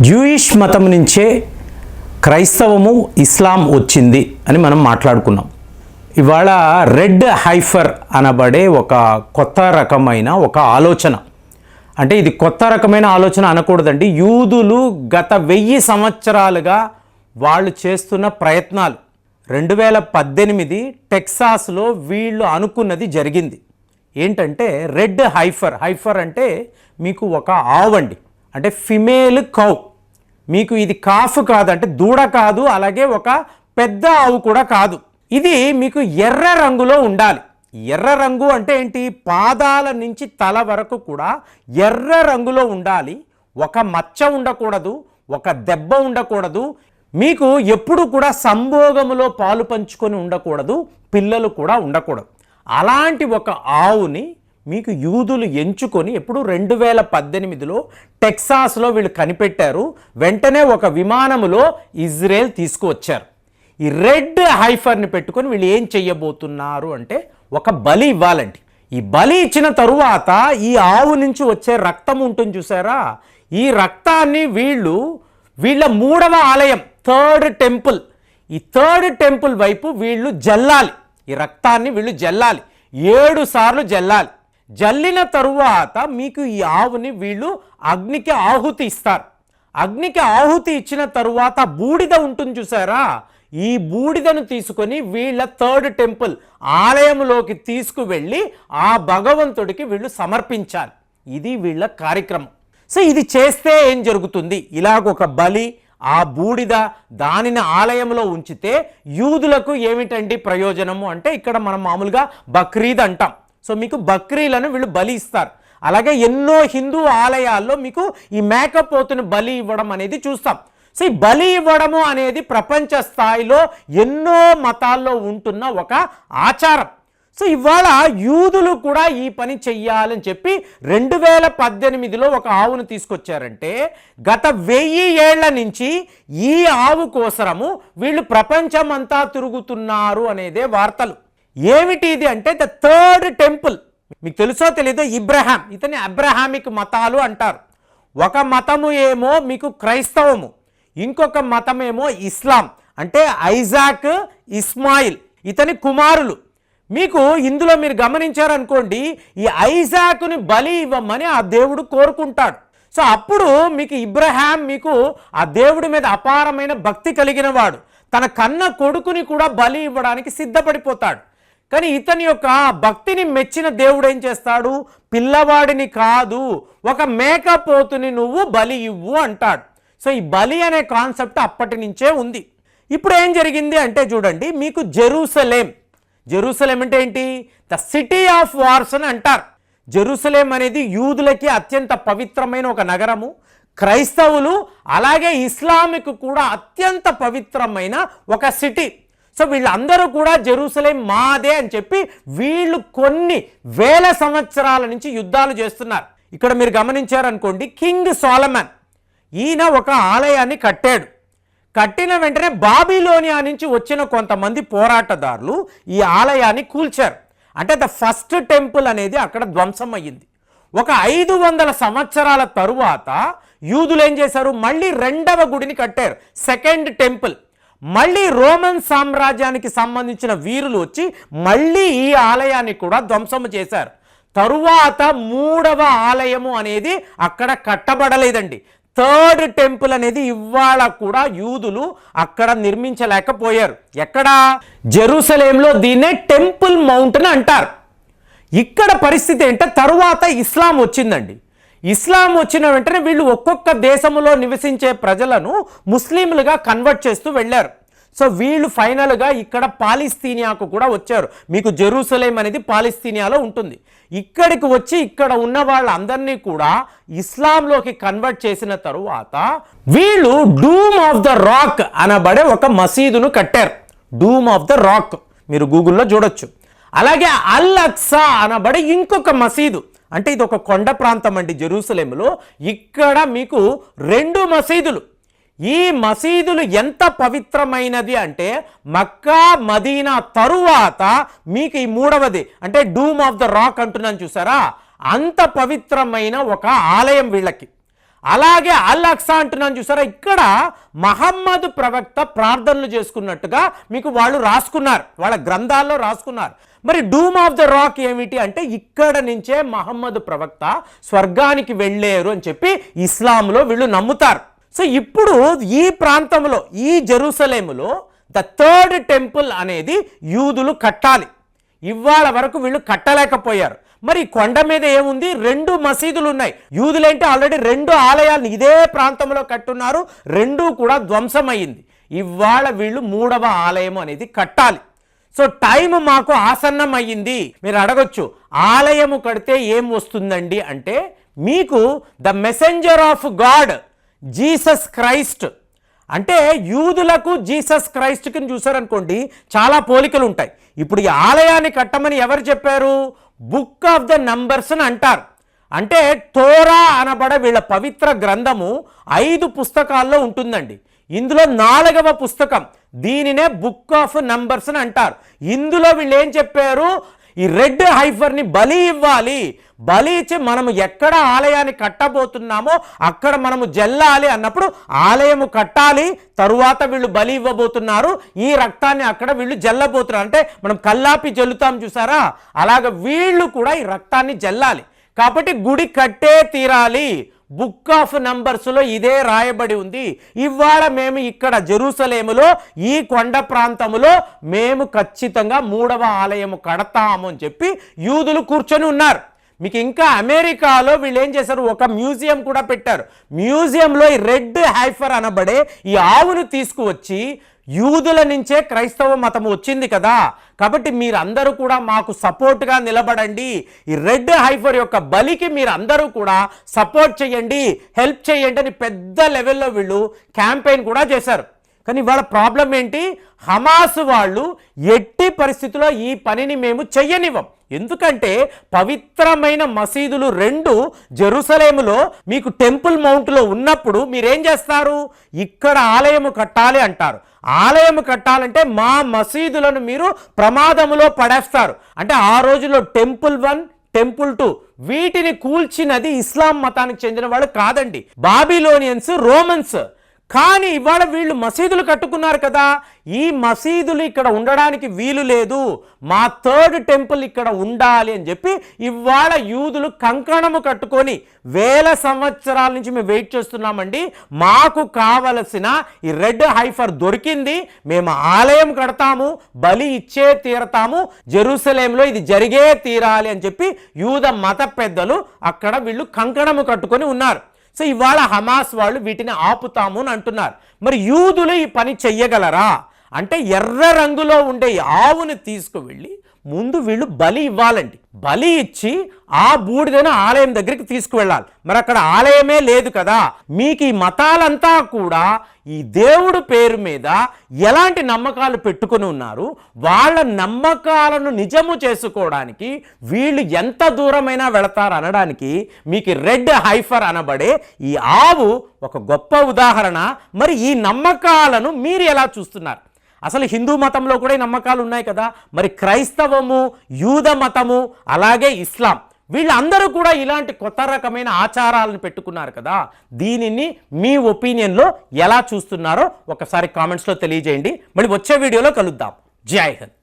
Jewish మతం నుంచే క్రైస్తవము ఇస్లాం వచ్చింది అని మనం మాట్లాడుకున్నాం. ఇవాళ రెడ్ హైఫర్ అనబడే ఒక కొత్త రకమైన ఒక ఆలోచన. అంటే ఇది కొత్త రకమైన ఆలోచన అనకూడదండి. యూదులు గత వెయ్యి సంవత్సరాలుగా వాళ్ళు చేస్తున్న ప్రయత్నాలు. రెండు వేల పద్దెనిమిది టెక్సాస్లో వీళ్ళు అనుకున్నది జరిగింది. ఏంటంటే రెడ్ హైఫర్ హైఫర్ అంటే మీకు ఒక ఆవండి అంటే ఫిమేల్ కౌ మీకు ఇది కాఫ్ కాదు అంటే దూడ కాదు అలాగే ఒక పెద్ద ఆవు కూడా కాదు. ఇది మీకు ఎర్ర రంగులో ఉండాలి. ఎర్ర రంగు అంటే ఏంటి? పాదాల నుంచి తల వరకు కూడా ఎర్ర రంగులో ఉండాలి. ఒక మచ్చ ఉండకూడదు ఒక దెబ్బ ఉండకూడదు. మీకు ఎప్పుడు కూడా సంభోగములో పాలు పంచుకొని ఉండకూడదు పిల్లలు కూడా ఉండకూడదు. అలాంటి ఒక ఆవుని మీకు యూదులు ఎంచుకొని ఎప్పుడు రెండు వేల పద్దెనిమిదిలో టెక్సాస్లో వీళ్ళు కనిపెట్టారు. వెంటనే ఒక విమానములో ఇజ్రాయెల్ తీసుకువచ్చారు. ఈ రెడ్ హైఫర్ని పెట్టుకొని వీళ్ళు ఏం చెయ్యబోతున్నారు అంటే ఒక బలి ఇవ్వాలండి. ఈ బలి ఇచ్చిన తరువాత ఈ ఆవు నుంచి వచ్చే రక్తం ఉంటుంది చూసారా? ఈ రక్తాన్ని వీళ్ళు వీళ్ళ మూడవ ఆలయం థర్డ్ టెంపుల్. ఈ థర్డ్ టెంపుల్ వైపు వీళ్ళు జల్లాలి. ఈ రక్తాన్ని వీళ్ళు జల్లాలి. ఏడు సార్లు జల్లాలి. జల్లిన తరువాత మీకు ఈ ఆవుని వీళ్ళు అగ్నికి ఆహుతి ఇస్తారు. అగ్నికి ఆహుతి ఇచ్చిన తరువాత బూడిద ఉంటుంది చూసారా? ఈ బూడిదను తీసుకొని వీళ్ళ థర్డ్ టెంపుల్ ఆలయంలోకి తీసుకువెళ్ళి ఆ భగవంతుడికి వీళ్ళు సమర్పించాలి. ఇది వీళ్ళ కార్యక్రమం. సో ఇది చేస్తే ఏం జరుగుతుంది? ఇలాగొక బలి ఆ బూడిద దానిని ఆలయంలో ఉంచితే యూదులకు ఏమిటండి ప్రయోజనము? అంటే ఇక్కడ మనం మామూలుగా బక్రీద్ అంటాం. సో మీకు బక్రీలను వీళ్ళు బలి ఇస్తారు. అలాగే ఎన్నో హిందూ ఆలయాల్లో మీకు ఈ మేకపోతుని బలి ఇవ్వడం అనేది చూస్తాం. సో ఈ బలి ఇవ్వడము అనేది ప్రపంచ స్థాయిలో ఎన్నో మతాల్లో ఉంటున్న ఒక ఆచారం. సో ఇవాళ యూదులు కూడా ఈ పని చెయ్యాలని చెప్పి రెండు వేల పద్దెనిమిదిలో ఒక ఆవును తీసుకొచ్చారంటే గత వెయ్యి ఏళ్ళ నుంచి ఈ ఆవు కోసరము వీళ్ళు ప్రపంచమంతా తిరుగుతున్నారు అనేదే వార్తలు. ఏమిటి ఇది అంటే ద థర్డ్ టెంపుల్ మీకు తెలుసో తెలీదో ఇబ్రహాం. ఇతని అబ్రహామిక్ మతాలు అంటారు. ఒక మతము ఏమో మీకు క్రైస్తవము. ఇంకొక మతమేమో ఇస్లాం. అంటే ఐజాక్ ఇస్మాయిల్ ఇతని కుమారులు. మీకు ఇందులో మీరు గమనించారనుకోండి ఈ ఐజాకుని బలి ఇవ్వమని ఆ దేవుడు కోరుకుంటాడు. సో అప్పుడు మీకు ఇబ్రహాం మీకు ఆ దేవుడి మీద అపారమైన భక్తి కలిగిన వాడు తన కన్న కొడుకుని కూడా బలి ఇవ్వడానికి సిద్ధపడిపోతాడు. కానీ ఇతని యొక్క భక్తిని మెచ్చిన దేవుడు ఏం చేస్తాడు? పిల్లవాడిని కాదు ఒక మేకపోతుని నువ్వు బలి ఇవ్వు అంటాడు. సో ఈ బలి అనే కాన్సెప్ట్ అప్పటి నుంచే ఉంది. ఇప్పుడు ఏం జరిగింది అంటే చూడండి మీకు జెరూసలేం. జెరూసలేం అంటే ఏంటి? ద సిటీ ఆఫ్ వార్స్ అని అంటారు. జెరూసలేం అనేది యూదులకి అత్యంత పవిత్రమైన ఒక నగరము. క్రైస్తవులు అలాగే ఇస్లామిక్ కూడా అత్యంత పవిత్రమైన ఒక సిటీ. సో వీళ్ళందరూ కూడా జెరూసలేం మాదే అని చెప్పి వీళ్ళు కొన్ని వేల సంవత్సరాల నుంచి యుద్ధాలు చేస్తున్నారు. ఇక్కడ మీరు గమనించారనుకోండి కింగ్ సోలమన్ ఈయన ఒక ఆలయాన్ని కట్టాడు. కట్టిన వెంటనే బాబీలోనియా నుంచి వచ్చిన కొంతమంది పోరాటదారులు ఈ ఆలయాన్ని కూల్చారు. అంటే ద ఫస్ట్ టెంపుల్ అనేది అక్కడ ధ్వంసం అయ్యింది. ఒక ఐదు వందల సంవత్సరాల తరువాత యూదులు ఏం చేశారు? మళ్ళీ రెండవ గుడిని కట్టారు. Second temple. మళ్ళీ రోమన్ సామ్రాజ్యానికి సంబంధించిన వీరులు వచ్చి మళ్ళీ ఈ ఆలయాన్ని కూడా ధ్వంసము చేశారు. తరువాత మూడవ ఆలయము అనేది అక్కడ కట్టబడలేదండి. థర్డ్ టెంపుల్ అనేది ఇవాళ కూడా యూదులు అక్కడ నిర్మించలేకపోయారు. ఎక్కడ? జెరూసలేంలో దీన్నే టెంపుల్ మౌంటైన్ అంటారు. ఇక్కడ పరిస్థితి ఏంటంటే తరువాత ఇస్లాం వచ్చిందండి. ఇస్లాం వచ్చిన వెంటనే వీళ్ళు ఒక్కొక్క దేశంలో నివసించే ప్రజలను ముస్లింలుగా కన్వర్ట్ చేస్తూ వెళ్ళారు. సో వీళ్ళు ఫైనల్గా ఇక్కడ పాలిస్తీనియాకు కూడా వచ్చారు. మీకు జెరూసలేం అనేది పాలిస్తీనియాలో ఉంటుంది. ఇక్కడికి వచ్చి ఇక్కడ ఉన్న వాళ్ళందరినీ కూడా ఇస్లాంలోకి కన్వర్ట్ చేసిన తరువాత వీళ్ళు డూమ్ ఆఫ్ ద రాక్ అనబడే ఒక మసీదును కట్టారు. డూమ్ ఆఫ్ ద రాక్ మీరు గూగుల్లో చూడొచ్చు. అలాగే అల్ అక్సా అనబడే ఇంకొక మసీదు. అంటే ఇది ఒక కొండ ప్రాంతం అండి జెరూసలేంలో ఇక్కడ మీకు రెండు మసీదులు. ఈ మసీదులు ఎంత పవిత్రమైనది అంటే మక్కా మదీనా తరువాత మీకు ఈ మూడవది. అంటే డూమ్ ఆఫ్ ద రాక్ అంటున్నాను చూసారా? అంత పవిత్రమైన ఒక ఆలయం వీళ్ళకి. అలాగే అల్ అక్సా అంటున్నాను చూసారా? ఇక్కడ మహమ్మద్ ప్రవక్త ప్రార్థనలు చేసుకున్నట్టుగా మీకు వాళ్ళు రాసుకున్నారు. వాళ్ళ గ్రంథాల్లో రాసుకున్నారు. మరి డూమ్ ఆఫ్ ద రాక్ ఏమిటి అంటే ఇక్కడ నుంచే మహమ్మద్ ప్రవక్త స్వర్గానికి వెళ్ళారు అని చెప్పి ఇస్లాంలో వీళ్ళు నమ్ముతారు. సో ఇప్పుడు ఈ ప్రాంతంలో ఈ జెరూసలేములో ద థర్డ్ టెంపుల్ అనేది యూదులు కట్టాలి. ఇవాళ వరకు వీళ్ళు కట్టలేకపోయారు. మరి కొండ మీద ఏముంది? రెండు మసీదులు ఉన్నాయి. యూదులంటే? ఆల్రెడీ రెండు ఆలయాలను ఇదే ప్రాంతంలో కట్టున్నారు. రెండు కూడా ధ్వంసమయ్యింది. ఇవాళ వీళ్ళు మూడవ ఆలయం అనేది కట్టాలి. సో టైం మాకు ఆసన్నం అయ్యింది మీరు అడగొచ్చు ఆలయము కడితే ఏం వస్తుందండి అంటే మీకు the messenger of God Jesus Christ. అంటే యూదులకు జీసస్ క్రైస్ట్కి చూసారనుకోండి చాలా పోలికలు ఉంటాయి. ఇప్పుడు ఈ ఆలయాన్ని కట్టమని ఎవరు చెప్పారు? బుక్ ఆఫ్ ద నంబర్స్ అని అంటారు. అంటే తోరా అనబడ వీళ్ళ పవిత్ర గ్రంథము ఐదు పుస్తకాల్లో ఉంటుందండి. ఇందులో నాలుగవ పుస్తకం దీనినే బుక్ ఆఫ్ నంబర్స్ అని అంటారు. ఇందులో వీళ్ళు ఏం చెప్పారు? ఈ రెడ్ హైఫర్ని బలి ఇవ్వాలి. బలి ఇచ్చి మనము ఎక్కడ ఆలయాన్ని కట్టబోతున్నామో అక్కడ మనము జల్లాలి అన్నప్పుడు ఆలయము కట్టాలి. తరువాత వీళ్ళు బలి ఇవ్వబోతున్నారు. ఈ రక్తాన్ని అక్కడ వీళ్ళు జల్లబోతున్నారు. అంటే మనం కల్లాపి జల్లుతాం చూసారా? అలాగ వీళ్ళు కూడా ఈ రక్తాన్ని జల్లాలి. కాబట్టి గుడి కట్టే తీరాలి. బుక్ ఆఫ్ నంబర్స్లో ఇదే రాయబడి ఉంది. ఇవాళ మేము ఇక్కడ జెరూసలేములో ఈ కొండ ప్రాంతములో మేము ఖచ్చితంగా మూడవ ఆలయము కడతాము అని చెప్పి యూదులు కూర్చొని ఉన్నారు. మీకు ఇంకా అమెరికాలో వీళ్ళు ఏం చేశారు? ఒక మ్యూజియం కూడా పెట్టారు. మ్యూజియంలో ఈ రెడ్ హైఫర్ అనబడే ఈ ఆవును తీసుకువచ్చి యూదుల నుంచే క్రైస్తవ మతం వచ్చింది కదా. కాబట్టి మీరందరూ కూడా మాకు సపోర్ట్గా నిలబడండి. ఈ రెడ్ హైఫర్ యొక్క బలికి మీరందరూ కూడా సపోర్ట్ చేయండి. హెల్ప్ చేయండి అని పెద్ద లెవెల్లో వీళ్ళు క్యాంపెయిన్ కూడా చేశారు. కానీ వాళ్ళ ప్రాబ్లం ఏంటి? హమాస్ వాళ్ళు ఎట్టి పరిస్థితుల్లో ఈ పనిని మేము చెయ్యనివ్వం. ఎందుకంటే పవిత్రమైన మసీదులు రెండు జెరూసలేములో మీకు టెంపుల్ మౌంట్లో ఉన్నప్పుడు మీరేం చేస్తారు? ఇక్కడ ఆలయము కట్టాలి అంటారు. ఆలయం కట్టాలంటే మా మసీదులను మీరు ప్రమాదములో పడేస్తారు. అంటే ఆ రోజుల్లో టెంపుల్ వన్ టెంపుల్ టూ వీటిని కూల్చినది ఇస్లాం మతానికి చెందిన వాళ్ళు కాదండి. బాబిలోనియన్స్ రోమన్స్ కానీ ఇవాళ వీళ్ళు మసీదులు కట్టుకున్నారు కదా. ఈ మసీదులు ఇక్కడ ఉండడానికి వీలు లేదు. మా థర్డ్ టెంపుల్ ఇక్కడ ఉండాలి అని చెప్పి ఇవాళ యూదులు కంకణము కట్టుకొని వేల సంవత్సరాల నుంచి మేము వెయిట్ చేస్తున్నామండి. మాకు కావలసిన ఈ రెడ్ హైఫర్ దొరికింది. మేము ఆలయం కడతాము బలి ఇచ్చే తీరతాము. జెరూసలేంలో ఇది జరిగే తీరాలి అని చెప్పి యూద మత పెద్దలు అక్కడ వీళ్ళు కంకణము కట్టుకొని ఉన్నారు. సో ఇవాళ హమాస్ వాళ్ళు వీటిని ఆపుతాము అని అంటున్నారు. మరి యూదులు ఈ పని చెయ్యగలరా? అంటే ఎర్ర రంగులో ఉండే ఆవుని తీసుకువెళ్ళి ముందు వీళ్ళు బలి ఇవ్వాలండి. బలి ఇచ్చి ఆ బూడిదను ఆలయం దగ్గరికి తీసుకువెళ్ళాలి. మరి అక్కడ ఆలయమే లేదు కదా. మీకు ఈ మతాలంతా కూడా ఈ దేవుడు పేరు మీద ఎలాంటి నమ్మకాలు పెట్టుకుని ఉన్నారు? వాళ్ళ నమ్మకాలను నిజము చేసుకోవడానికి వీళ్ళు ఎంత దూరమైనా వెళతారు అనడానికి మీకు రెడ్ హైఫర్ అనబడే ఈ ఆవు ఒక గొప్ప ఉదాహరణ. మరి ఈ నమ్మకాలను మీరు ఎలా చూస్తున్నారు? అసలు హిందూ మతంలో కూడా నమ్మకాలు ఉన్నాయి కదా. మరి క్రైస్తవము యూద మతము అలాగే ఇస్లాం వీళ్ళందరూ కూడా ఇలాంటి కొత్త రకమైన ఆచారాలను పెట్టుకున్నారు కదా. దీనిని మీ ఒపీనియన్లో ఎలా చూస్తున్నారో ఒకసారి కామెంట్స్లో తెలియజేయండి. మళ్ళీ వచ్చే వీడియోలో కలుద్దాం. జై హింద్.